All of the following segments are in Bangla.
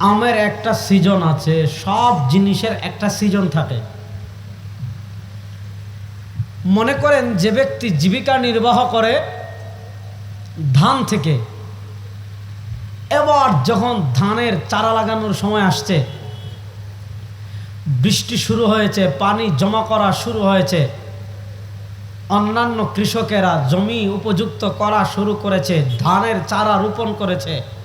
আমের একটা সিজন আছে, সব জিনিসের একটা সিজন থাকে। মনে করেন যে ব্যক্তি জীবিকা নির্বাহ করে ধান থেকে, এবার যখন ধানের চারা লাগানোর সময় আসছে, বৃষ্টি শুরু হয়েছে, পানি জমা করা শুরু হয়েছে, অন্যান্য কৃষকেরা জমি উপযুক্ত করা শুরু করেছে, ধানের চারা রোপণ করেছে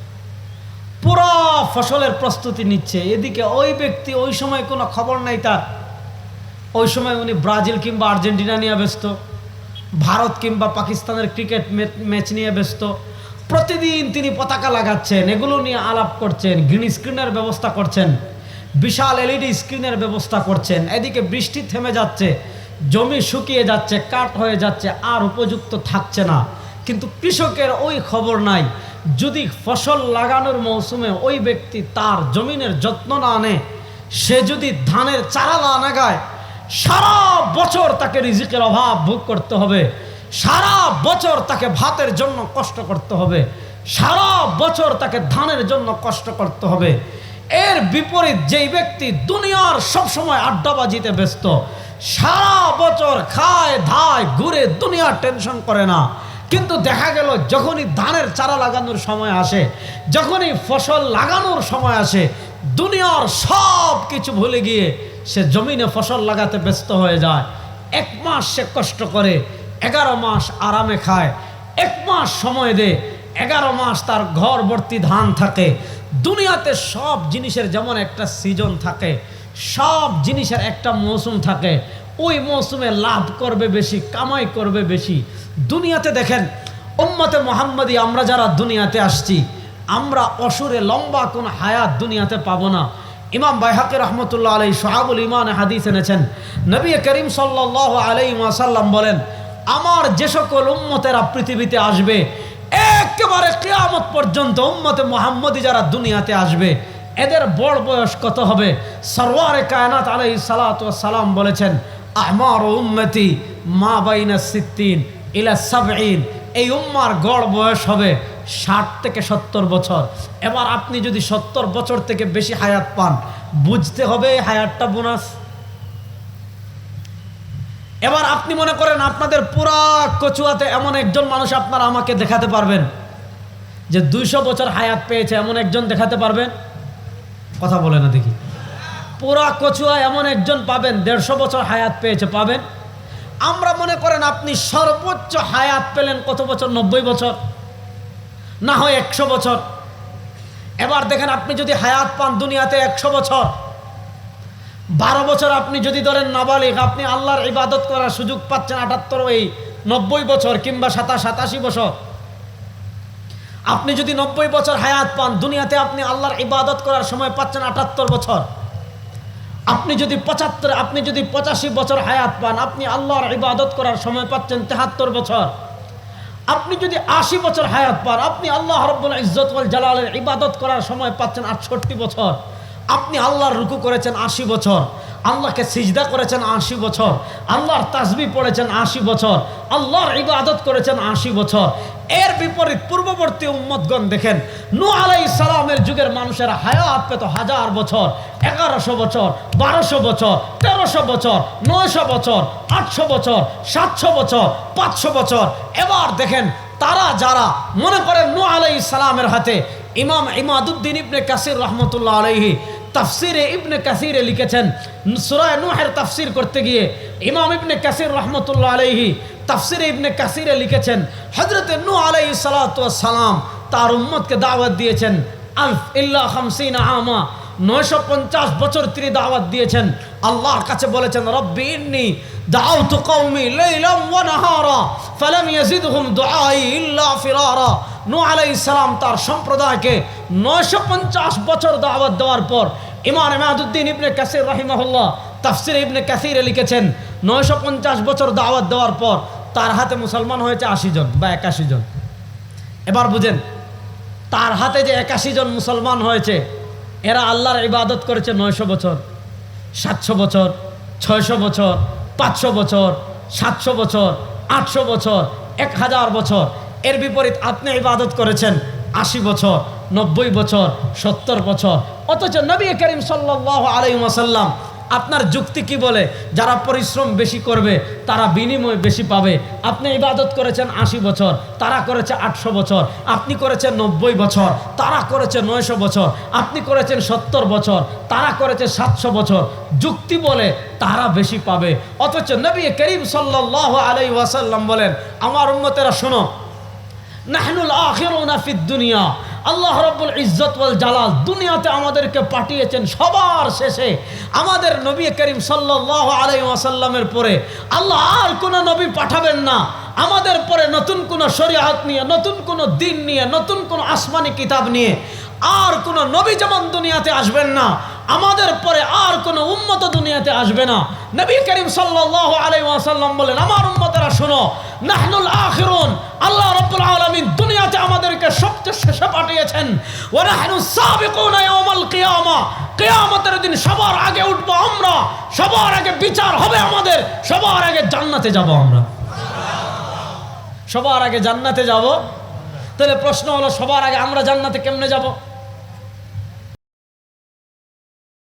পুরো ফসলের প্রস্তুতি নিচ্ছে। এদিকে ওই ব্যক্তি ওই সময় কোনো খবর নাই তার। ওই সময় উনি ব্রাজিল কিংবা আর্জেন্টিনা নিয়ে ব্যস্ত, ভারত কিংবা পাকিস্তানের ক্রিকেট ম্যাচ নিয়ে ব্যস্ত। প্রতিদিন তিনি পতাকা লাগাচ্ছেন, এগুলো নিয়ে আলাপ করছেন, গ্রিন স্ক্রিনের ব্যবস্থা করছেন, বিশাল এলইডি স্ক্রিনের ব্যবস্থা করছেন। এদিকে বৃষ্টি থেমে যাচ্ছে, জমি শুকিয়ে যাচ্ছে কাট হয়ে যাচ্ছে, আর উপযুক্ত থাকছে না। কিন্তু কৃষকের ওই খবর নাই। যদি ফসল লাগানোর মৌসুমে ওই ব্যক্তি তার জমিনের যত্ন না নেয়, সে যদি ধানের চারা না লাগায়, সারা বছর তাকে রিজিকের অভাব ভোগ করতে হবে, সারা বছর তাকে ভাতের জন্য কষ্ট করতে হবে, সারা বছর তাকে ধানের জন্য কষ্ট করতে হবে। এর বিপরীত যেই ব্যক্তি দুনিয়ার সবসময় আড্ডাবাজিতে ব্যস্ত, সারা বছর খায়, ধায়, ঘুরে দুনিয়ার টেনশন করে না কিন্তু দেখা গেল যখনই ধানের চারা লাগানোর সময় আসে, যখনই ফসল লাগানোর সময় আসে, দুনিয়ার সব কিছু ভুলে গিয়ে সে জমিনে ফসল লাগাতে ব্যস্ত হয়ে যায়। এক মাস সে কষ্ট করে, এগারো মাস আরামে খায়, এক মাস সময় দে এগারো মাস তার ঘর ভর্তি ধান থাকে। দুনিয়াতে সব জিনিসের যেমন একটা সিজন থাকে, সব জিনিসের একটা মৌসুম থাকে ওই মৌসুমে লাভ করবে বেশি, কামাই করবে বেশি। দুনিয়াতে দেখেন, উম্মতে মোহাম্মদী আমরা যারা দুনিয়াতে আসছি, আমরা অসুরে লম্বা কোন হায়াত দুনিয়াতে পাবো না। ইমাম বাইহাকে রহমতুল্লাহ আলাই সোহাবুল ইমান হাদিস এনেছেন, নবী করিম সাল্লাহ আলাই ওয়াসাল্লাম বলেন, আমার যে সকল উম্মতেরা পৃথিবীতে আসবে, একেবারে কেয়ামত পর্যন্ত উম্মতে মোহাম্মদী যারা দুনিয়াতে আসবে, এদের বড় বয়স কত হবে? সরওয়ারে কায়নাত আলাই সালাত সালাম বলেছেন আমার উম্মতি মা বাইনা সিদ্দিন ইলা সাবঈন এই উম্মার গড় বয়স হবে ষাট থেকে সত্তর বছর। এবার আপনি যদি সত্তর বছর থেকে বেশি হায়াত পান, বুঝতে হবে হায়াতটা বোনাস। এবার আপনি মনে করেন আপনাদের পুরা কচুয়াতে এমন একজন মানুষ আপনারা আমাকে দেখাতে পারবেন, যে দুইশো বছর হায়াত পেয়েছে এমন একজন দেখাতে পারবেন? কথা বলে না দেখি। পুরা কচুয়া এমন একজন পাবেন, দেড়শো বছর হায়াত পেয়েছে, পাবেন। আমরা মনে করেন আপনি সর্বোচ্চ হায়াত পেলেন কত বছর? নব্বই বছর, না হয় একশো বছর। এবার দেখেন আপনি যদি হায়াত পান দুনিয়াতে একশো বছর, বারো বছর আপনি যদি ধরেন নাবালিক আপনি আল্লাহর ইবাদত করার সুযোগ পাচ্ছেন আটাত্তর এই নব্বই বছর কিংবা সাতাশ, সাতাশি বছর। আপনি যদি নব্বই বছর হায়াত পান, দুনিয়াতে আপনি আল্লাহর ইবাদত করার সময় পাচ্ছেন আটাত্তর বছর। আপনি যদি পঁচাত্তর, আপনি যদি পঁচাশি বছর হায়াত পান, আপনি আল্লাহর ইবাদত করার সময় পাচ্ছেন তেহাত্তর বছর। আপনি যদি আশি বছর হায়াত পান, আপনি আল্লাহ রব্বুল ইজ্জত জালালের ইবাদত করার সময় পাচ্ছেন আটষট্টি বছর। আপনি আল্লাহর রুকু করেছেন আশি বছর। আল্লাহকে সিজদা করেছেন আশি বছর। আল্লাহর তাসবি পড়েছেন আশি বছর। আল্লাহর ইবাদত করেছেন আশি বছর। এর বিপরীত পূর্ববর্তী উম্মতগণ দেখেন নু আলাই সালামের যুগের মানুষের হায়াত পেত হাজার বছর, এগারোশো বছর, বারোশো বছর, তেরোশো বছর, নয়শো বছর, আটশো বছর, সাতশো বছর, পাঁচশো বছর। এবার দেখেন, তারা যারা, মনে করেন নু আলাই সালামের হাতে, ইমাম ইমাদুদ্দিন ইবনে কাসির রহমতুল্লাহ আলহি তাফসিরে ইবনে কাসিরে লিখেছেন সুরায় নুহের তাফসির করতে গিয়ে ইমাম ইবনে কাসির রহমতুল্লাহ আলহি তাফসিরে ইবনে কাসিরে লিখেছেন হজরতে নু আলাই সালাম তার উম্মতকে দাওয়াত দিয়েছেন, আলফ ইল্লা খামসিনা আমা, নয়শো পঞ্চাশ বছর তিনি দাওয়াত দিয়েছেন। আল্লাহর কাছে বলেছেন, রব্বি ইন্নি দাউতু কওমি লাইলাম ওয়া নাহারা, ফালাম ইয়াজিদহুম দুআই ইল্লা ফিরারা। নূহ আলাইহিস সালাম তার সম্প্রদায়কে 950 বছর দাওয়াত দেওয়ার পর ইমাম ইমাদউদ্দিন ইবনে কাসির রাহিমাহুল্লাহ তাফসির ইবনে কাসিরে লিখেছেন 950 বছর দাওয়াত দেওয়ার পর তার হাতে মুসলমান হয়েছে 80 জন বা 81 জন। এবার বুঝেন, তার হাতে যে 81 জন মুসলমান হয়েছে, এরা আল্লাহর ইবাদত করেছে নয়শো বছর, সাতশো বছর, ছয়শো বছর, পাঁচশো বছর, সাতশো বছর, আটশো বছর, এক হাজার বছর। এর বিপরীত আপনি ইবাদত করেছেন আশি বছর নব্বই বছর, সত্তর বছর। অথচ নবী করিম সাল্লাহ আলাই ওয়াসাল্লাম আপনার যুক্তি কি বলে? যারা পরিশ্রম বেশি করবে, তারা বিনিময় বেশি পাবে। আপনি ইবাদত করেছেন আশি বছর, তারা করেছে আটশো বছর। আপনি করেছেন নব্বই বছর, তারা করেছে নয়শো বছর। আপনি করেছেন সত্তর বছর, তারা করেছে সাতশো বছর। যুক্তি বলে তারা বেশি পাবে। অথচ নবী করিম সাল্লাহ আলাই ওয়াসাল্লাম বলেন, আমার উম্মতেরা শোনো, নাহনুল আখিরুনা ফিদ দুনিয়া। আল্লাহ রব্বুল ইজ্জত ওয়াল জালাল দুনিয়াতে আমাদেরকে পাঠিয়েছেন সবার শেষে। আমাদের নবী করিম সাল্লাহ আলাই ওয়াসাল্লামের পরে আল্লাহ আর কোনো নবী পাঠাবেন না। আমাদের পরে নতুন কোনো শরীয়ত নিয়ে, নতুন কোনো দিন নিয়ে, নতুন কোনো আসমানি কিতাব নিয়ে আর কোনো নবী যেমন দুনিয়াতে আসবেন না আমাদের পরে আর কোনো উম্মত দুনিয়াতে আসবে না। নবী করিম সাল্লাল্লাহু আলাইহি ওয়াসাল্লাম বলেন, আমার উম্মতেরা শোনো, নাহনুল আখিরুন, আল্লাহ রাব্বুল আলামিন দুনিয়াতে আমাদেরকে সবচেয়ে শেষে পাঠিয়েছেন। ওয়া নাহনু সাবিকুনা ইয়াউমাল কিয়ামা, কিয়ামতের দিন সবার আগে উঠব আমরা, সবার আগে বিচার হবে আমাদের, সবার আগে জান্নাতে যাব আমরা। সবার আগে জান্নাতে যাব? তাহলে প্রশ্ন হলো, সবার আগে আমরা জান্নাতে কেমনে যাব?